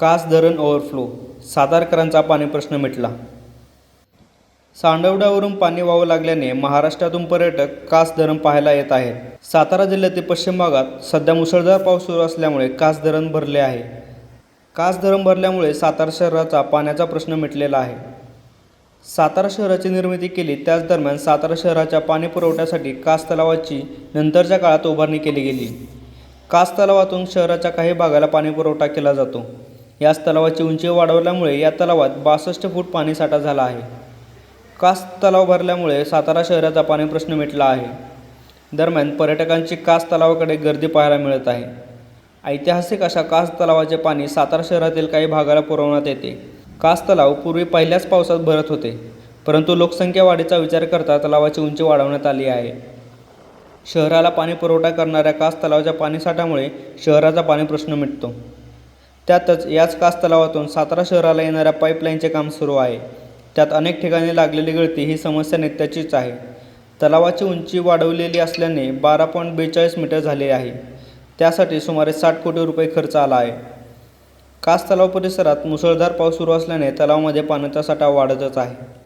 कास धरण ओव्हरफ्लो सातारकरांचा पाणी प्रश्न मिटला. सांडवड्यावरून पाणी वाहू लागल्याने महाराष्ट्रातून पर्यटक कास धरण पाहायला येत आहेत. सातारा जिल्ह्यातील पश्चिम भागात सध्या मुसळधार पाऊस सुरू असल्यामुळे कास धरण भरले आहे. कास धरण भरल्यामुळे सातारा शहराचा पाण्याचा प्रश्न मिटलेला आहे. सातारा शहराची निर्मिती केली त्याच दरम्यान सातारा शहराच्या पाणी पुरवठ्यासाठी कास तलावाची नंतरच्या काळात उभारणी केली गेली. कास तलावातून शहराच्या काही भागाला पाणी पुरवठा केला जातो. याच तलावाची उंची वाढवल्यामुळे या तलावात बासष्ट फूट पाणीसाठा झाला आहे. कास तलाव भरल्यामुळे सातारा शहराचा पाणी प्रश्न मिटला आहे. दरम्यान पर्यटकांची कास तलावाकडे गर्दी पाहायला मिळत आहे. ऐतिहासिक अशा कास तलावाचे पाणी सातारा शहरातील काही भागाला पुरवण्यात येते. कास तलाव पूर्वी पहिल्याच पावसात भरत होते परंतु लोकसंख्या वाढीचा विचार करता तलावाची उंची वाढवण्यात आली आहे. शहराला पाणी पुरवठा करणाऱ्या कास तलावाच्या पाणीसाठ्यामुळे शहराचा पाणी प्रश्न मिटतो. त्यातच याच कास तलावातून सातारा शहराला येणाऱ्या पाईपलाईनचे काम सुरू आहे. त्यात अनेक ठिकाणी लागलेली गळती ही समस्या नित्याचीच आहे. तलावाची उंची वाढवलेली असल्याने बारा पॉईंट बेचाळीस मीटर झाले आहे. त्यासाठी सुमारे साठ कोटी रुपये खर्च आला आहे. कास तलाव परिसरात मुसळधार पाऊस सुरू असल्याने तलावामध्ये पाण्याचा साठा वाढतच आहे.